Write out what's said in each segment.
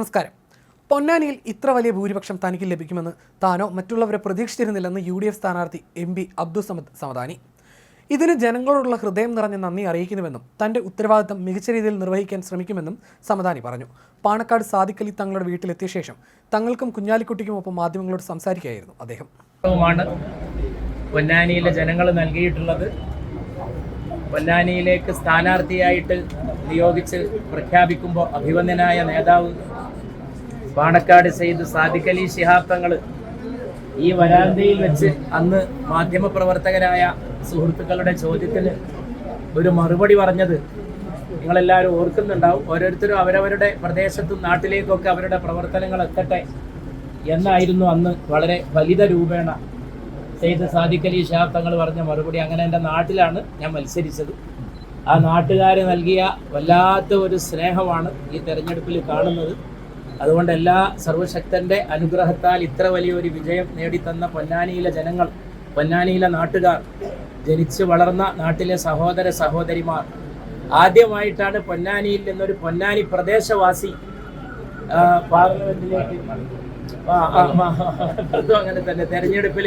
നമസ്കാരം. പൊന്നാനിയിൽ ഇത്ര വലിയ ഭൂരിപക്ഷം തനിക്ക് ലഭിക്കുമെന്ന് താനോ മറ്റുള്ളവരെ പ്രതീക്ഷിച്ചിരുന്നില്ലെന്ന് യു ഡി എഫ് സ്ഥാനാർത്ഥി എം പി അബ്ദുൾ സമദ് സമദാനി. ഇതിന് ജനങ്ങളോടുള്ള ഹൃദയം നിറഞ്ഞ നന്ദി അറിയിക്കുന്നുവെന്നും തന്റെ ഉത്തരവാദിത്തം മികച്ച രീതിയിൽ നിർവഹിക്കാൻ ശ്രമിക്കുമെന്നും സമദാനി പറഞ്ഞു. പാണക്കാട് സാദിഖലി തങ്ങളുടെ വീട്ടിലെത്തിയ ശേഷം തങ്ങൾക്കും കുഞ്ഞാലിക്കുട്ടിക്കുമൊപ്പം മാധ്യമങ്ങളോട് സംസാരിക്കുകയായിരുന്നു അദ്ദേഹം. പൊന്നാനിയിലെ ജനങ്ങൾ നൽകിയിട്ടുള്ളത്. പൊന്നാനിയിലേക്ക് സ്ഥാനാർത്ഥിയായിട്ട് നിയോഗിച്ച് പ്രഖ്യാപിക്കുമ്പോൾ അഭിവന്ദനായ നേതാവ് പാണക്കാട് സെയ്ദ് സാദിഖ് അലി ശിഹാബ് തങ്ങൾ ഈ വരാന്തയിൽ വെച്ച് അന്ന് മാധ്യമപ്രവർത്തകരായ സുഹൃത്തുക്കളുടെ ചോദ്യത്തിന് ഒരു മറുപടി പറഞ്ഞത് നിങ്ങളെല്ലാവരും ഓർക്കുന്നുണ്ടാവും. ഓരോരുത്തരും അവരവരുടെ പ്രദേശത്തും നാട്ടിലേക്കൊക്കെ അവരുടെ പ്രവർത്തനങ്ങൾ എത്തട്ടെ എന്നായിരുന്നു അന്ന് വളരെ ഫലിത രൂപേണ സെയ്ദ് സാദിഖ് അലി ഷാബ് തങ്ങൾ പറഞ്ഞ മറുപടി. അങ്ങനെ എന്റെ നാട്ടിലാണ് ഞാൻ മത്സരിച്ചത്. ആ നാട്ടുകാർ നൽകിയ വല്ലാത്ത ഒരു സ്നേഹമാണ് ഈ തെരഞ്ഞെടുപ്പിൽ കാണുന്നത്. അതുകൊണ്ട് എല്ലാ സർവശക്തന്റെ അനുഗ്രഹത്താൽ ഇത്ര വലിയൊരു വിജയം നേടിത്തന്ന പൊന്നാനിയിലെ ജനങ്ങൾ പൊന്നാനിയിലെ നാട്ടുകാർ ജനിച്ച് വളർന്ന നാട്ടിലെ സഹോദര സഹോദരിമാർ. ആദ്യമായിട്ടാണ് പൊന്നാനിയിൽ നിന്നൊരു പൊന്നാനി പ്രദേശവാസി പാർലമെന്റിലേക്ക് അങ്ങനെ തന്നെ തെരഞ്ഞെടുപ്പിൽ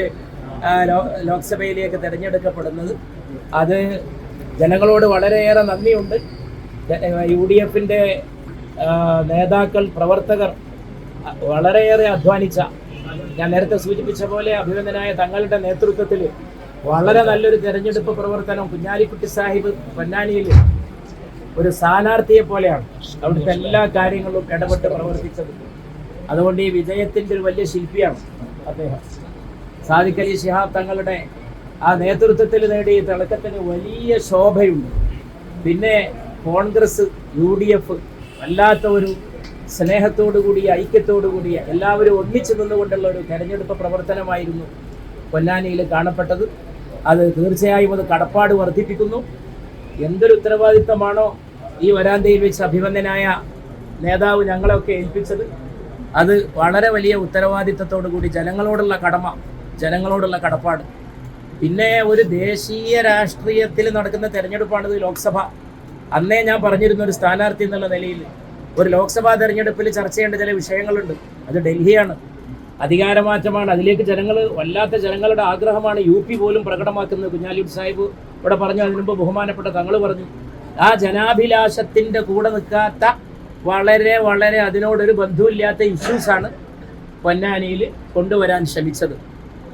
ലോക്സഭയിലേക്ക് തിരഞ്ഞെടുക്കപ്പെടുന്നത്. അത് ജനങ്ങളോട് വളരെയേറെ നന്ദിയുണ്ട്. യു ഡി എഫിന്റെ നേതാക്കൾ പ്രവർത്തകർ വളരെയേറെ അധ്വാനിച്ച ഞാൻ നേരത്തെ സൂചിപ്പിച്ച പോലെ അഭിനന്ദനായ തങ്ങളുടെ നേതൃത്വത്തിൽ വളരെ നല്ലൊരു തെരഞ്ഞെടുപ്പ് പ്രവർത്തനം കുഞ്ഞാലിക്കുട്ടി സാഹിബ് പൊന്നാനിയിൽ ഒരു സ്ഥാനാർത്ഥിയെ പോലെയാണ് അവിടുത്തെ എല്ലാ കാര്യങ്ങളും ഇടപെട്ട് പ്രവർത്തിച്ചത്. അതുകൊണ്ട് ഈ വിജയത്തിന്റെ ഒരു വലിയ ശില്പിയാണ് അദ്ദേഹം. സാദിഖ് അലി ഷിഹാബ് തങ്ങളുടെ ആ നേതൃത്വത്തിൽ നേടിയ തിളക്കത്തിന് വലിയ ശോഭയുണ്ട്. പിന്നെ കോൺഗ്രസ് യു ഡി എഫ് വല്ലാത്ത ഒരു സ്നേഹത്തോടു കൂടിയ ഐക്യത്തോടു കൂടിയ എല്ലാവരും ഒന്നിച്ചു നിന്നുകൊണ്ടുള്ള ഒരു തെരഞ്ഞെടുപ്പ് പ്രവർത്തനമായിരുന്നു പൊന്നാനിയിൽ കാണപ്പെട്ടത്. അത് തീർച്ചയായും അത് കടപ്പാട് വർദ്ധിപ്പിക്കുന്നു. എന്തൊരു ഉത്തരവാദിത്തമാണോ ഈ വരാന്തയിൽ വെച്ച് അഭിവന്ദനായ നേതാവ് ഞങ്ങളെയൊക്കെ ഏൽപ്പിച്ചത്. അത് വളരെ വലിയ ഉത്തരവാദിത്തത്തോടു കൂടി ജനങ്ങളോടുള്ള കടമ ജനങ്ങളോടുള്ള കടപ്പാട്. പിന്നെ ഒരു ദേശീയ രാഷ്ട്രീയത്തിൽ നടക്കുന്ന തെരഞ്ഞെടുപ്പാണിത് ലോക്സഭ. അന്നേ ഞാൻ പറഞ്ഞിരുന്ന ഒരു സ്ഥാനാർത്ഥി എന്നുള്ള നിലയിൽ ഒരു ലോക്സഭാ തെരഞ്ഞെടുപ്പിൽ ചർച്ച ചെയ്യേണ്ട ചില വിഷയങ്ങളുണ്ട്. അത് ഡൽഹിയാണ്. അധികാരമാറ്റമാണ്. അതിലേക്ക് ജനങ്ങൾ വല്ലാത്ത ജനങ്ങളുടെ ആഗ്രഹമാണ് യു പി പോലും പ്രകടമാക്കുന്നത്. കുഞ്ഞാലിയുടെ സാഹിബ് ഇവിടെ പറഞ്ഞു അതിനു മുമ്പ് ബഹുമാനപ്പെട്ട തങ്ങൾ പറഞ്ഞു ആ ജനാഭിലാഷത്തിന്റെ കൂടെ നിൽക്കാത്ത വളരെ വളരെ അതിനോടൊരു ബന്ധമില്ലാത്ത ഇഷ്യൂസാണ് പൊന്നാനിയിൽ കൊണ്ടുവരാൻ ശ്രമിച്ചത്.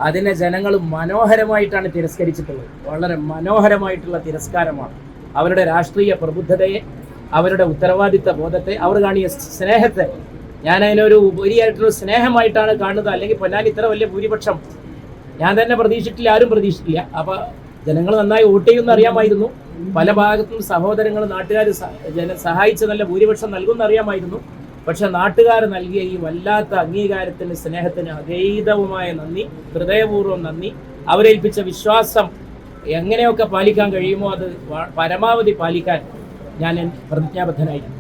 അതിനെ ജനങ്ങൾ മനോഹരമായിട്ടാണ് തിരസ്കരിച്ചിട്ടുള്ളത്. വളരെ മനോഹരമായിട്ടുള്ള തിരസ്കാരമാണ്. അവരുടെ രാഷ്ട്രീയ പ്രബുദ്ധതയെ അവരുടെ ഉത്തരവാദിത്ത ബോധത്തെ അവർ കാണിയ സ്നേഹത്തെ. ഞാൻ അതിനൊരു ഉപരിയായിട്ടുള്ള സ്നേഹമായിട്ടാണ് കാണുന്നത്. അല്ലെങ്കിൽ പൊന്നാനി ഇത്ര വലിയ ഭൂരിപക്ഷം. ഞാൻ തന്നെ പ്രതീക്ഷിച്ചിട്ടില്ല ആരും പ്രതീക്ഷിച്ചില്ല അപ്പൊ ജനങ്ങൾ നന്നായി വോട്ട് ചെയ്യുമെന്ന് അറിയാമായിരുന്നു. പല ഭാഗത്തും സഹോദരങ്ങൾ നാട്ടുകാർ ജന സഹായിച്ച നല്ല ഭൂരിപക്ഷം നൽകുന്ന അറിയാമായിരുന്നു. പക്ഷെ നാട്ടുകാർ നൽകിയ ഈ വല്ലാത്ത അംഗീകാരത്തിന് സ്നേഹത്തിന് അഗൈതവുമായ നന്ദി ഹൃദയപൂർവം നന്ദി. അവരേൽപ്പിച്ച വിശ്വാസം എങ്ങനെയൊക്കെ പാലിക്കാൻ കഴിയുമോ അത് പരമാവധി പാലിക്കാൻ ഞാൻ പ്രതിജ്ഞാബദ്ധനായിരിക്കും